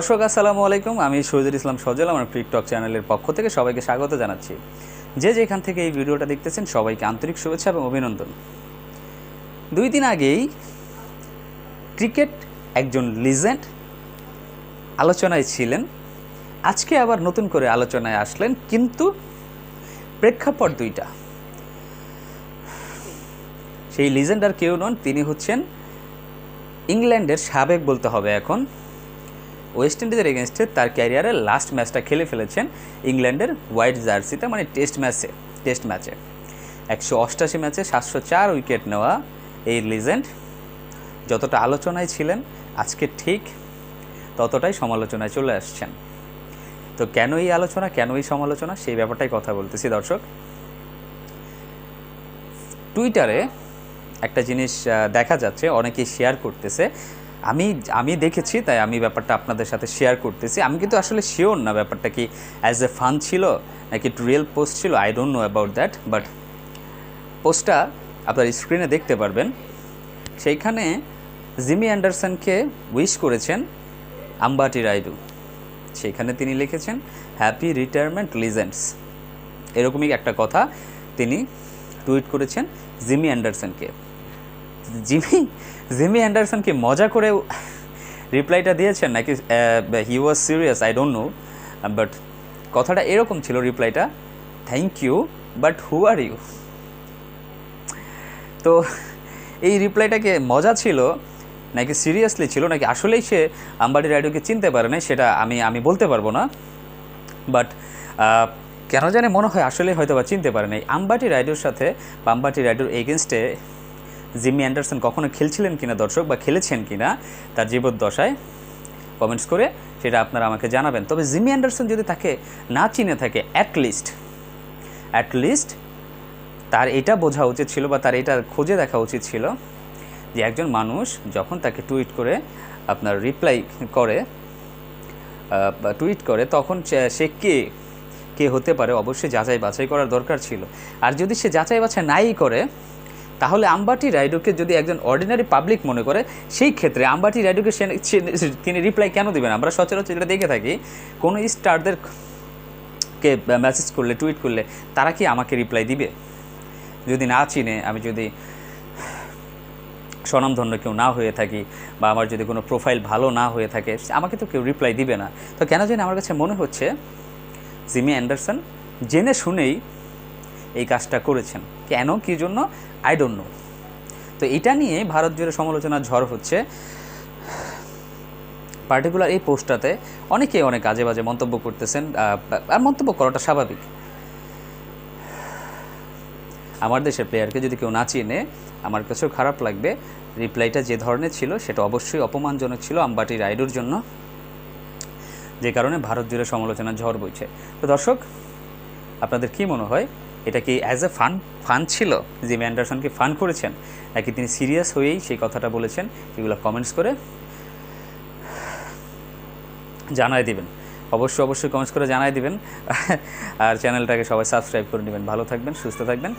দর্শক, আসসালামু আলাইকুম। আমি শহীদুল ইসলাম সজল, আমার টিকটক চ্যানেলের পক্ষ থেকে সবাইকে স্বাগত জানাচ্ছি। যে যেখান থেকে এই ভিডিওটা দেখতেছেন, সবাইকে আন্তরিক শুভেচ্ছা এবং অভিনন্দন। দুই দিন আগেই ক্রিকেট একজন লিজেন্ড আলোচনায় ছিলেন। আজকে আবার নতুন করে আলোচনায় আসলেন, কিন্তু প্রেক্ষাপট দুইটা। সেই লিজেন্ড আর কেউ নন, তিনি হচ্ছেন ইংল্যান্ডের সাবেক বলতে হবে এখন। ওয়েস্ট ইন্ডিজের এগেনস্টে তার ক্যারিয়ারের লাস্ট ম্যাচটা খেলে ফেলেছেন ইংল্যান্ডের হোয়াইট জার্সিতে মানে টেস্ট ম্যাচে টেস্ট ম্যাচে একশো অষ্টাশি ম্যাচে সাতশো চার উইকেট নেওয়া এই লিজেন্ড যতটা আলোচনায় ছিলেন, আজকে ঠিক ততটাই সমালোচনায় চলে আসছেন। তো কেন এই আলোচনা, কেন এই সমালোচনা, সেই ব্যাপারটাই কথা বলতেছি দর্শক। টুইটারে একটা জিনিস দেখা যাচ্ছে, অনেকেই শেয়ার করতেছে আমি আমি দেখেছি, তাই আমি ব্যাপারটা আপনাদের সাথে শেয়ার করতেছি। আমি কিন্তু আসলে শিওর না ব্যাপারটা কি অ্যাজ এ ফান ছিল নাকি রিয়েল পোস্ট ছিল I don't know about that but পোস্টটা আপনার স্ক্রিনে দেখতে পারবেন। সেইখানে জিমি অ্যান্ডারসনকে উইশ করেছেন আম্বাটি রাইডু সেইখানে তিনি লিখেছেন হ্যাপি রিটায়ারমেন্ট লিজেন্ডস এরকমই একটা কথা তিনি টুইট করেছেন জিমি অ্যান্ডারসনকে জিমি জিমি অ্যান্ডারসনকে মজা করে রিপ্লাইটা দিয়েছেন নাকি he was serious I don't know but কথাটা এরকম ছিল রিপ্লাইটা thank you but who are you তো এই রিপ্লাইটাকে মজা ছিল, নাকি সিরিয়াসলি ছিল, নাকি আসলেই সে আম্বাটি রাইডুকে চিনতে পারে না সেটা আমি আমি বলতে পারব না বাট কেন জানি মনে হয় আসলে হয়তো বা চিনতে পারে নাই। আম্বাটি রাইডুর সাথে বা আম্বাটি রাইডুর এগেনস্টে জিমি অ্যান্ডারসন কখনো খেলছিলেন কিনা দর্শক বা খেলেছেন কিনা তার জীবদ্দশায় কমেন্টস করে সেটা আপনারা আমাকে জানাবেন। তবে জিমি অ্যান্ডারসন যদি তাকে না চিনে থাকে অ্যাটলিস্ট অ্যাটলিস্ট তার এটা বোঝা উচিত ছিল বা তার এটা খুঁজে দেখা উচিত ছিল যে একজন মানুষ যখন তাকে টুইট করে, আপনার রিপ্লাই করে টুইট করে, তখন সে- সে কে কে হতে পারে? অবশ্যই যাচাই বাছাই করার দরকার ছিল। আর যদি সে যাচাই বাছাই নাই করে তাহলে আম্বাটি রাইডুকে যদি একজন অর্ডিনারি পাবলিক মনে করে, সেই ক্ষেত্রে আম্বাটি রাইডুকে তিনি রিপ্লাই কেন দিবেন? আমরা সচরাচর যেটা দেখে থাকি, কোনো স্টারদের কে মেসেজ করলে টুইট করলে, তারা কি আমাকে রিপ্লাই দিবে? যদি না চিনে, আমি যদি স্বনামধন্য কেউ না হয়ে থাকি বা আমার যদি কোনো প্রোফাইল ভালো না হয়ে থাকে আমাকে তো কেউ রিপ্লাই দিবে না। তো কেন জানি আমার কাছে মনে হচ্ছে, জিমি অ্যান্ডারসন জেনে শুনেই এই কাজটা করেছেন। কেন? কী জন্য? আই ডোন্ট নো তো এটা নিয়ে ভারত জুড়ে সমালোচনার ঝড় হচ্ছে। পার্টিকুলার এই পোস্টটাতে অনেকে অনেক আজে বাজে মন্তব্য করতেছেন আর মন্তব্য করাটা স্বাভাবিক। আমার দেশের প্লেয়ারকে যদি কেউ না চিনে, আমার কাছেও খারাপ লাগবে। রিপ্লাইটা যে ধরনের ছিল, সেটা অবশ্যই অপমানজনক ছিল আম্বাটি রাইডুর জন্য। যে কারণে ভারত জুড়ে সমালোচনার ঝড় বইছে। তো দর্শক, আপনাদের কি মনে হয়? এটা কি অ্যাজ এ ফান ফান ছিল? যে অ্যান্ডারসন কি ফান করেছেন? নাকি তিনি সিরিয়াস হয়েই সেই কথাটা বলেছেন? এগুলো কমেন্টস করে জানাই দিবেন। অবশ্যই অবশ্যই কমেন্টস করে জানাই দিবেন। আর চ্যানেলটাকে সবাই সাবস্ক্রাইব করে নেবেন। ভালো থাকবেন, সুস্থ থাকবেন।